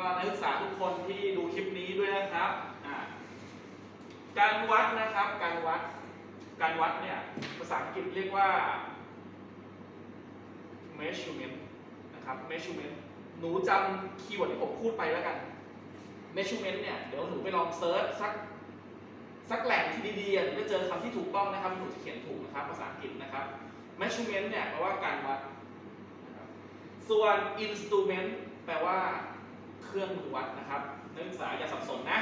ก็นักศึกษาทุกคนที่ดูคลิปนี้ด้วยนะครับการวัดนะครับ การวัด การวัดเนี่ยภาษาอังกฤษเรียกว่า measurement นะครับ measurement หนูจำคีย์เวิร์ดที่ผมพูดไปแล้วกัน measurement เนี่ย เดี๋ยวหนูไปลองเซิร์ชสักสักแหล่งที่ดีๆหนูจะเจอคำที่ถูกต้องนะครับหนูจะเขียนถูกนะครับภาษาอังกฤษนะครับ measurement เนี่ยแปลว่าการวัด ส่วน instrument แปลว่า เครื่องมือวัดนะครับนักศึกษาอย่าสับสนนะ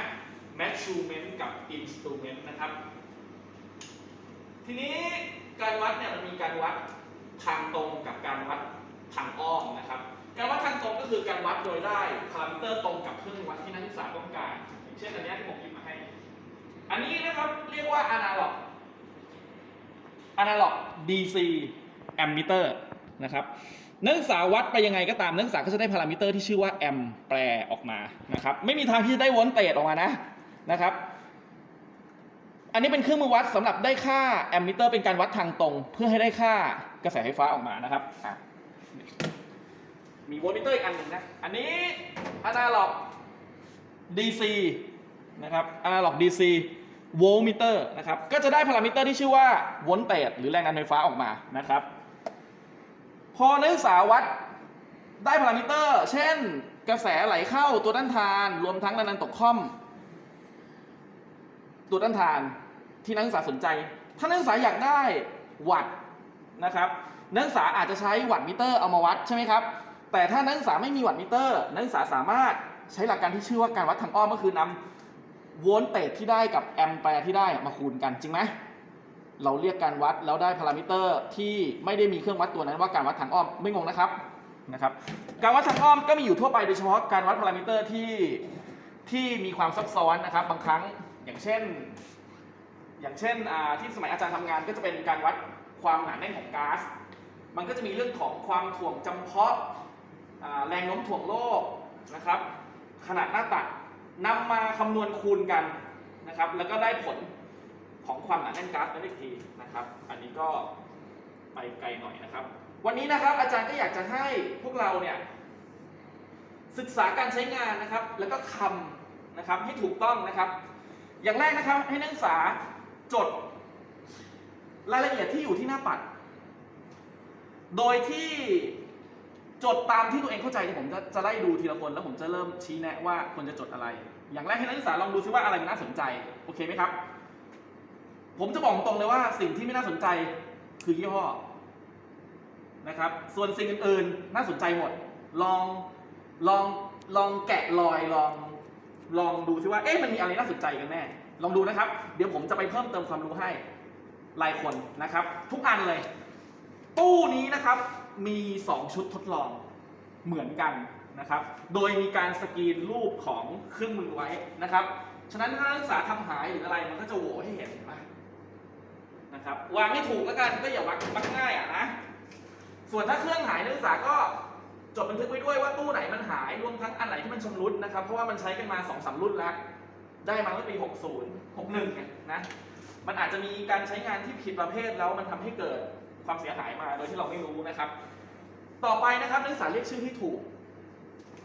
measurement กับ instrument นะครับ ทีนี้การวัดเนี่ยมันมีการวัดทางตรงกับการวัดทางอ้อมนะครับ การวัดทางตรงก็คือการวัดโดยได้พารามิเตอร์ตรงกับเครื่องวัดที่นักศึกษาต้องการอย่างเช่นอันนี้ที่ผมหยิบมาให้ อันนี้นะครับเรียกว่า analog analog DC ammeter นะครับ นักศึกษาวัดไปยังไงก็ตามนักศึกษาก็จะได้พารามิเตอร์ที่ชื่อว่าแอมแปรออกมานะครับไม่มีทางที่จะได้โวลต์เตจออกมานะนะครับ อันนี้เป็นเครื่องมือวัดสำหรับได้ค่าแอมมิเตอร์เป็นการวัดทางตรง เพื่อให้ได้ค่ากระแสไฟฟ้าออกมานะครับมีโวลต์มิเตอร์อีกอันหนึ่งนะอันนี้ analog DC นะครับ analog DC โวลต์มิเตอร์นะครับก็จะได้พารามิเตอร์ที่ชื่อว่าโวลต์เตจหรือแรงดันไฟฟ้าออกมานะครับ พอนักศึกษาวัดได้พารามิเตอร์ เช่น กระแสไหลเข้าตัวด้านทาน รวมทั้งแรงดันตกค่อม ตัวต้านทานที่นักศึกษาสนใจ ถ้านักศึกษาอยากได้วัตต์นะครับนักศึกษาอาจจะใช้วัตต์มิเตอร์เอามาวัดใช่ไหมครับ แต่ถ้านักศึกษาไม่มีวัตต์มิเตอร์ นักศึกษาสามารถใช้หลักการที่ชื่อว่าการวัดทางอ้อมก็คือนำโวลต์เตจที่ได้กับแอมแปร์ที่ได้มาคูณกันจริงไหม เราเรียกการวัดแล้วได้พารามิเตอร์ที่ไม่ได้มีเครื่องวัดตัวนั้นว่าการวัดทางอ้อมไม่งงนะครับนะครับ การวัดทางอ้อมก็มีอยู่ทั่วไปโดยเฉพาะการวัดพารามิเตอร์ที่ที่มีความซับซ้อนนะครับ บางครั้งอย่างเช่น อย่างเช่นอ่าที่สมัยอาจารย์ทำงานก็จะเป็นการวัดความหนาแน่นของก๊าซมันก็จะมีเรื่องของความถ่วงจำเพาะแรงโน้มถ่วงโลกนะครับ ขนาดหน้าตัดนำมาคำนวณคูณกันนะครับ แล้วก็ได้ผล ของความหนาแน่นก๊าซนั่นอีกทีนะครับ อันนี้ก็ไปไกลหน่อยนะครับ วันนี้นะครับอาจารย์ก็อยากจะให้พวกเราเนี่ยศึกษาการใช้งานนะครับ แล้วก็คำนะครับให้ถูกต้องนะครับ อย่างแรกนะครับให้นักศึกษาจดรายละเอียดที่อยู่ที่หน้าปัด โดยที่จดตามที่ตัวเองเข้าใจนะผมจะจะไล่ดูทีละคนแล้วผมจะเริ่มชี้แนะว่าควรจะจดอะไร อย่างแรกให้นักศึกษาลองดูซิว่าอะไรมันน่าสนใจ โอเคไหมครับ ผมจะบอกตรงเลยว่าสิ่งที่ไม่น่าสนใจคือยี่ห้อนะครับ ส่วนสิ่งอื่นๆน่าสนใจหมด ลองลองลองแกะรอยลองลองดูซิว่าเอ๊ะมันมีอะไรน่าสนใจกันแน่ ลองดูนะครับ เดี๋ยวผมจะไปเพิ่มเติมความรู้ให้รายคนนะครับ ทุกอันเลย ตู้นี้นะครับมี 2 ชุดทดลองเหมือนกันนะครับ โดยมีการสกรีนรูปของเครื่องมือไว้นะครับ ฉะนั้นถ้านักศึกษาทำหายหรืออะไรมันก็จะโหวให้เห็น นะครับวางให้ถูกแล้วกันก็อย่าวักมักง่ายอะนะส่วนถ้าเครื่องหายนักศึกษาก็จดบันทึกไว้ด้วยว่าตู้ไหนมันหายรวมทั้งอันไหนที่มันชำรุดนะครับ เพราะว่ามันใช้กันมา2อสรุ่นแล้ว ได้มาเมื่อปี 60 61เนี่ยนะมันอาจจะมีการใช้งานที่ผิดประเภทแล้วมันทำให้เกิดความเสียหายมาโดยที่เราไม่รู้นะครับ ต่อไปนะครับนักศึกษาเรียกชื่อให้ถูก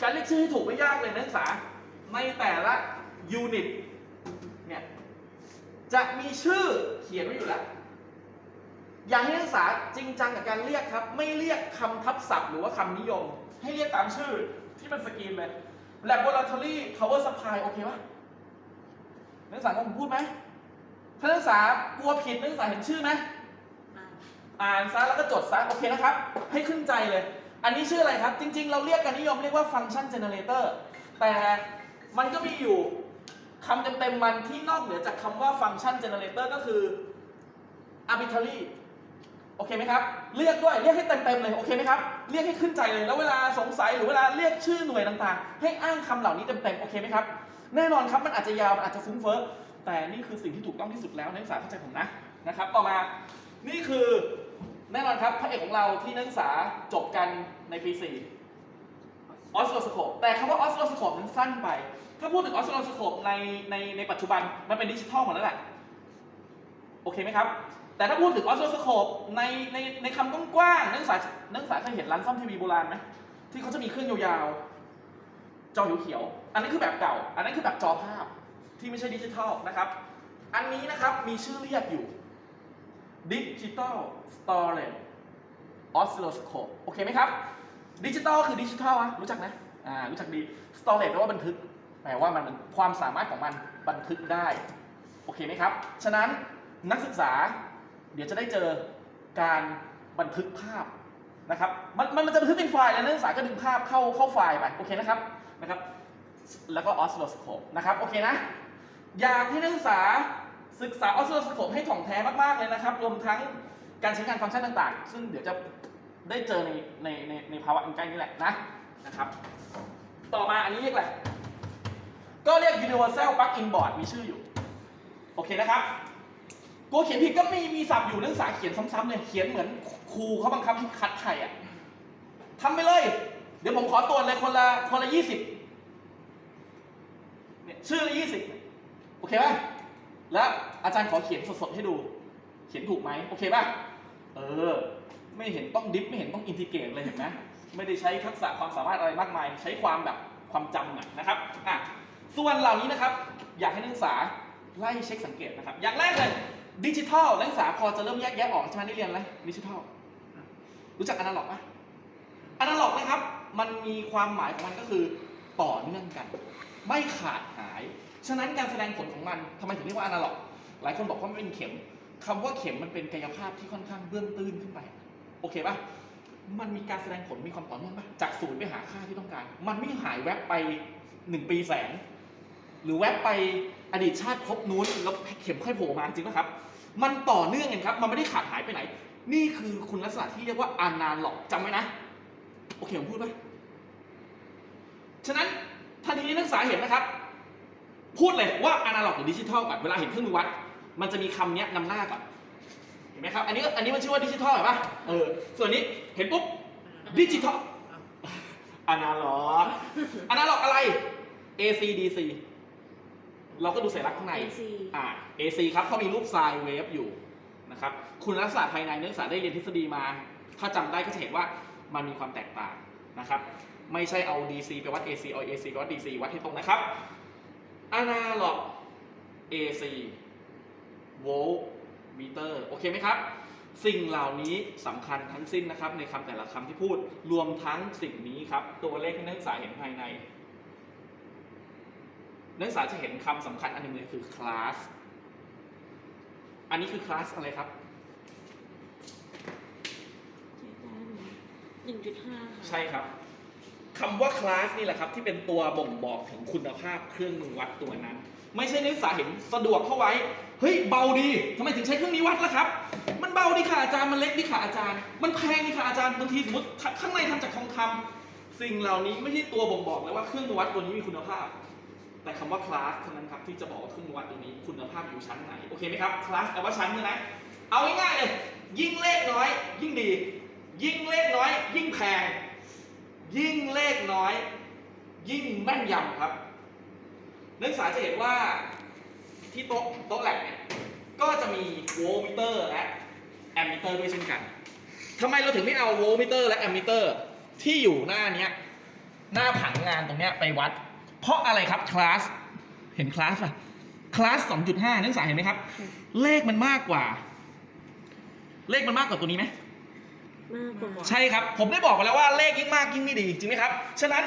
การเรียกชื่อให้ถูกไม่ยากเลยนักศึกษาในแต่ละยูนิต จะมีชื่อเขียนไว้อยู่แล้ว อยากให้นักศึกษาจริงจังกับการเรียกครับ ไม่เรียกคำทับศัพท์ หรือว่าคำนิยม ให้เรียกตามชื่อที่เป็นสกรีนเลย laboratory power supply โอเคปะนักศึกษาผมพูดไหมถ้านักศึกษากลัวผิดนักศึกษาเห็นชื่อไหมอ่านซะแล้วก็จดซะโอเคนะครับ ให้ขึ้นใจเลย อันนี้ชื่ออะไรครับ จริง ๆ เราเรียกกันนิยมเรียกว่า function generator แต่มันก็มีอยู่ คำเต็มๆมันที่นอกเหนือจากคำว่า function generator ก็คือ arbitrary โอเคไหมครับ เรียกด้วย เรียกให้เต็มๆเลย โอเคไหมครับ เรียกให้ขึ้นใจเลย แล้วเวลาสงสัยหรือเวลาเรียกชื่อหน่วยต่างๆ ให้อ้างคำเหล่านี้เต็มๆ โอเคไหมครับ แน่นอนครับ มันอาจจะยาว มันอาจจะฟุ้งเฟ้อ แต่นี่คือสิ่งที่ถูกต้องที่สุดแล้วนักศึกษาเข้าใจผมนะ นะครับ ต่อมา นี่คือ แน่นอนครับ พระเอกของเราที่นักศึกษาจบกันในปี 4 ออสโ o สโคปแต่คำว่าออสโ o สโคปนั้นสั้นไป ถ้าพูดถึงออสโ o สโคปในในในปัจจุบันมันเป็นดิจิทัลหมดแล้วแหละโอเคไหมครับ แต่ถ้าพูดถึงออสโ o สโคปในในในคำกว้างๆนักศึกษานักศึกษาเคยเห็นร้านซ่อมทีวีโบราณไหมที่เขาจะมีเครื่องยาวจอเขียวๆอันนั้คือแบบเก่า อันนั้นคือแบบจอภาพที่ไม่ใช่ดิจิทัลนะครับ อันนี้นะครับมีชื่อเรียกอยู่ Digital Storage Oscilloscope โอเคไหมครับ ดิจิตอลคือดิจิทัลอะรู้จักนะอ่ารู้จักดี Storage แปลว่าบันทึกแปลว่ามันความสามารถของมันบันทึกได้โอเคไหมครับ ฉะนั้นนักศึกษาเดี๋ยวจะได้เจอการบันทึกภาพนะครับ มันมันจะบันทึกเป็นไฟล์แล้วนักศึกษาก็ดึงภาพเข้าเข้าไฟล์ไปโอเคนะครับนะครับ แล้วก็ oscilloscope นะครับโอเคนะ อยากให้นักศึกษาศึกษา oscilloscope ให้ถ่องแท้มากๆเลยนะครับ รวมทั้งการใช้งานฟังก์ชันต่างๆ ซึ่งเดี๋ยวจะ ได้เจอในในในในภาวะอันใกล้นี้แหละนะนะครับ ต่อมาอันนี้เรียกอะไรก็เรียก universal plug-in board มีชื่ออยู่ โอเคนะครับกลัวเขียนผิดก็มีมีศัพท์อยู่นักศึกษาเขียนซ้ำๆเลยเขียนเหมือนครูเขาบังคับให้คัดไทยอะทำไปเลย เดี๋ยวผมขอตรวจเลยคนละคนละยี่สิบเนี่ยชื่อละยี่สิบโอเคป่ะแล้วอาจารย์ขอเขียนสดๆให้ดู เขียนถูกไหมโอเคป่ะเออ ไม่เห็นต้องดิฟไม่เห็นต้องอินทิเกรตเลยเห็นไหมไม่ได้ใช้ทักษะความสามารถอะไรมากมาย ใช้ความแบบความจำอะนะครับอะส่วนเหล่านี้นะครับ อยากให้นักศึกษาไล่เช็คสังเกตนะครับ อย่างแรกเลยดิจิทัลนักศึกษาพอจะเริ่มแยกแยะออกใช่ไหมได้เรียนอะไรดิจิทัลรู้จักอนาล็อกไหมอนาล็อกนะครับ มันมีความหมายของมันก็คือต่อเนื่องกัน ไม่ขาดหาย ฉะนั้นการแสดงผลของมันทำไมถึงเรียกว่าอนาล็อก หลายคนบอกว่ามันเป็นเข็มคำว่าเข็มมันเป็นกายภาพที่ค่อนข้างเบื้องตื้นขึ้นไป โอเคป่ะมันมีการแสดงผลมีความต่อเนื่องป่ะจากศูนย์ไปหาค่าที่ต้องการ มันไม่หายแวบไปหนึ่งปีแสนหรือแวบไปอดีตชาติภพนู้นแล้วเข็มค่อยโผล่มาจริงไหมครับ มันต่อเนื่องกันครับ มันไม่ได้ขาดหายไปไหน นี่คือคุณลักษณะที่เรียกว่าอนาล็อกจำไว้นะ โอเคผมพูดไหมฉะนั้นทันทีที่นักศึกษาเห็นนะครับ พูดเลยว่าอนาล็อกหรือดิจิทัลก่อนเวลาเห็นเครื่องมือวัด มันจะมีคำนี้นำหน้าก่อน ไหมครับ อันนี้อันนี้มันชื่อว่าดิจิทัลเห็นปะเออ ส่วนนี้เห็นปุ๊บดิจิทัลอนาล็อกอนาล็อกอะไร AC DC เราก็ดูสัญลักษณ์ข้างใน AC อ่า AC ครับเขามีรูปไซน์เวฟอยู่นะครับ คุณลักษณะภายในนักศึกษาได้เรียนทฤษฎีมา ถ้าจำได้ก็จะเห็นว่ามันมีความแตกต่างนะครับ ไม่ใช่เอา DC ไปวัด AC เอา AC ไปวัด DC วัดให้ตรงนะครับอนาล็อก AC โวลต์ มิเตอร์โอเคไหมครับ สิ่งเหล่านี้สำคัญทั้งสิ้นนะครับ ในคำแต่ละคำที่พูดรวมทั้งสิ่งนี้ครับ ตัวเลขที่นักศึกษาเห็นภายใน นักศึกษาจะเห็นคำสำคัญอันหนึ่งเลยคือ class อันนี้คือ class อะไรครับหนึ่งจุดห้าค่ะใช่ครับคำว่า class นี่แหละครับ ที่เป็นตัวบ่งบอกถึงคุณภาพเครื่องมือวัดตัวนั้น ไม่ใช่นักศึกษาเห็นสะดวกเข้าไว้ เฮ้ยเบาดีทำไมถึงใช้เครื่องนี้วัดล่ะครับ มันเบาดีค่ะอาจารย์ มันเล็กดีค่ะอาจารย์ มันแพงดีค่ะอาจารย์ บางทีสมมติข้างในทำจากทองคำสิ่งเหล่านี้ไม่ใช่ตัวบ่งบอกเลยว่าเครื่องวัดตัวนี้มีคุณภาพ แต่คำว่า class เท่านั้นครับที่จะบอกว่าเครื่องวัดตัวนี้คุณภาพอยู่ชั้นไหน โอเคไหมครับ class แปลว่าชั้นใช่ไหมเอาง่ายๆเลย ยิ่งเลขน้อย ยิ่งดี ยิ่งเลขน้อย ยิ่งแพง ยิ่งเลขน้อย ยิ่งแม่นยำครับ นักศึกษาจะเห็นว่าที่โต๊ะโต๊ะแลบเนี่ยก็จะมีโวลต์มิเตอร์และแอมมิเตอร์ด้วยเช่นกันทำไมเราถึงไม่เอาโวลต์มิเตอร์และแอมมิเตอร์ที่อยู่หน้าเนี้ยหน้าผังงานตรงเนี้ยไปวัด เพราะอะไรครับคลาสเห็นคลาสป่ะคลาส 2.5 นักศึกษาเห็นไหมครับ เลขมันมากกว่า เลขมันมากกว่าตัวนี้ไหมมากกว่า ใช่ครับ ผมได้บอกไปแล้วว่าเลขยิ่งมากยิ่งไม่ดี จริงไหมครับ ฉะนั้น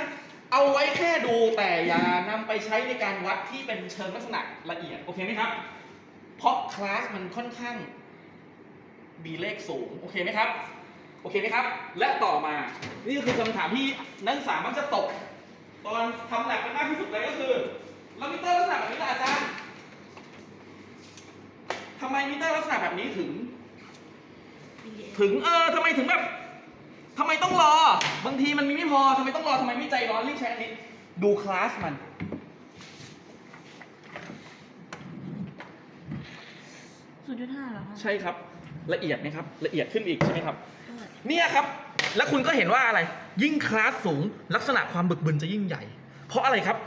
เอาไว้แค่ดูแต่อย่านำไปใช้ในการวัดที่เป็นเชิงลักษณะละเอียด โอเคไหมครับ เพราะคลาสมันค่อนข้างมีเลขสูง โอเคไหมครับ โอเคไหมครับ และต่อมา นี่ก็คือคำถามที่นักศึกษามักจะตก ตอนทำแลบกันมากที่สุดเลยก็คือแล้วมิเตอร์ลักษณะแบบนี้ล่ะอาจารย์ทำไมมิเตอร์ลักษณะแบบนี้ถึง ถึงเออทำไมถึงแบบ ทำไมต้องรอ บางทีมันมีไม่พอทำไมต้องรอทำไมไม่ใจร้อนรีบใช้อันนี้ ดูคลาสมัน ศูนย์จุดห้าเหรอคะใช่ครับ ละเอียดไหมครับ ละเอียดขึ้นอีกใช่ไหมครับเท่าไหร่เนี่ยครับ แล้วคุณก็เห็นว่าอะไร ยิ่งคลาสสูง ลักษณะความบึกบึนจะยิ่งใหญ่ เพราะอะไรครับ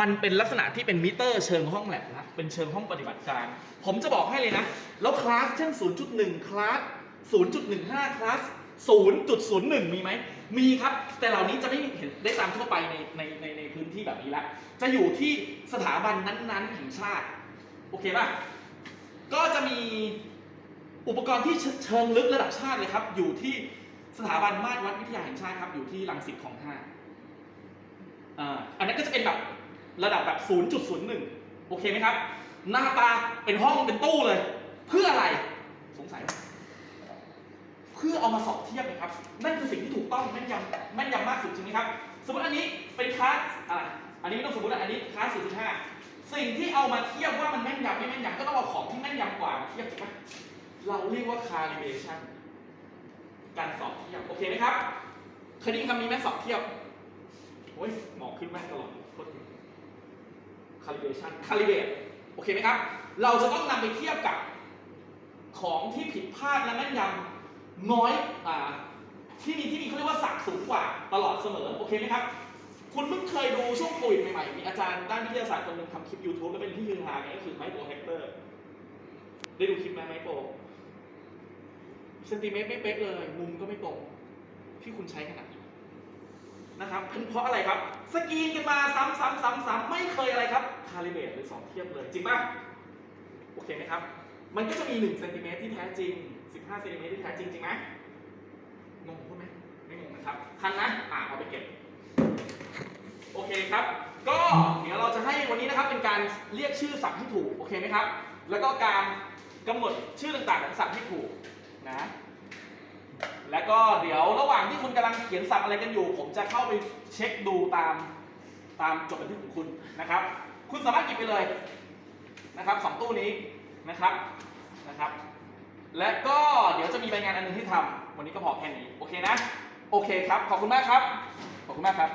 มันเป็นลักษณะที่เป็นมิเตอร์เชิงห้องแลบนะเป็นเชิงห้องปฏิบัติการ ผมจะบอกให้เลยนะ แล้วคลาสเช่น 0.1 คลาส 0.15 คลาส 0.01 มีไหม มีครับ แต่เหล่านี้จะไม่เห็นได้ตามทั่วไปในในในในพื้นที่แบบนี้ละ จะอยู่ที่สถาบันนั้นๆแห่งชาติ โอเคป่ะ ก็จะมีอุปกรณ์ที่เชิงลึกระดับชาติเลยครับ อยู่ที่สถาบันมาตรวัดวิทยาแห่งชาติครับ อยู่ที่รังสิตของห้าอ่าอันนั้นก็จะเป็นแบบระดับแบบ 0.01 โอเคไหมครับ หน้าตาเป็นห้องเป็นตู้เลย เพื่ออะไร สงสัยไหม พื่อเอามาสอบเทียบนะครับ นั่นคือสิ่งที่ถูกต้องแม่นยำแม่นยำมากสุดใช่ไหมครับ สมมติอันนี้เป็นคลาสอะไรอันนี้ไม่ต้องสมมติอันนี้คลาส0.5สิ่งที่เอามาเทียบว่ามันแม่นยำไม่แม่นยำก็ต้องเอาของที่แม่นยำกว่ามาเทียบถูกไหมเราเรียกว่า calibration การสอบเทียบ โอเคไหมครับเคยได้ยินคำนี้ไหมสอบเทียบโอ้ยหมอกขึ้นแม่ตลอดโทษที calibration calibrate โอเคไหมครับ เราจะต้องนำไปเทียบกับของที่ผิดพลาดและแม่นยำ น้อยอ่าที่มีที่มีเขาเรียกว่าศักย์สูงกว่าตลอดเสมอ โอเคไหมครับ คุณเพิ่งเคยดูช่วงโควิดใหม่ๆ มีอาจารย์ด้านวิทยาศาสตร์คนหนึ่งทำคลิป YouTube แล้วเป็นที่ฮือฮาเนี่ยก็คือไมโครแฮกเตอร์ ได้ดูคลิปไหมไมโครเซนติเมตรไม่เป๊ะเลย มุมก็ไม่ตรงที่คุณใช้ขนาดนี้นะครับเป็นเพราะอะไรครับ สกรีนกันมาซ้ำซ้ำซ้ำซ้ำไม่เคยอะไรครับคาลิเบรตหรือสองเทียบเลย จริงป่ะโอเคไหมครับ มันก็จะมี 1 เซนติเมตรที่แท้จริง 15 เซนติเมตรที่แท้จริงจริงไหมงงใช่ไหมไม่งงนะครับ ทันนะ อ่าเอาไปเก็บ โอเคครับ ก็เดี๋ยวเราจะให้วันนี้นะครับเป็นการเรียกชื่อศัพท์ให้ถูก โอเคไหมครับ แล้วก็การกำหนดชื่อต่างๆของศัพท์ให้ถูกนะ แล้วก็เดี๋ยวระหว่างที่คุณกำลังเขียนศัพท์อะไรกันอยู่ ผมจะเข้าไปเช็คดูตามตามจดบันทึกของคุณนะครับ คุณสามารถหยิบไปเลยนะครับสองตู้นี้ นะครับนะครับ และก็เดี๋ยวจะมีรายงานอันนึงที่ทำวันนี้ก็พอแค่นี้ โอเคนะ โอเคครับ ขอบคุณมากครับ ขอบคุณมากครับ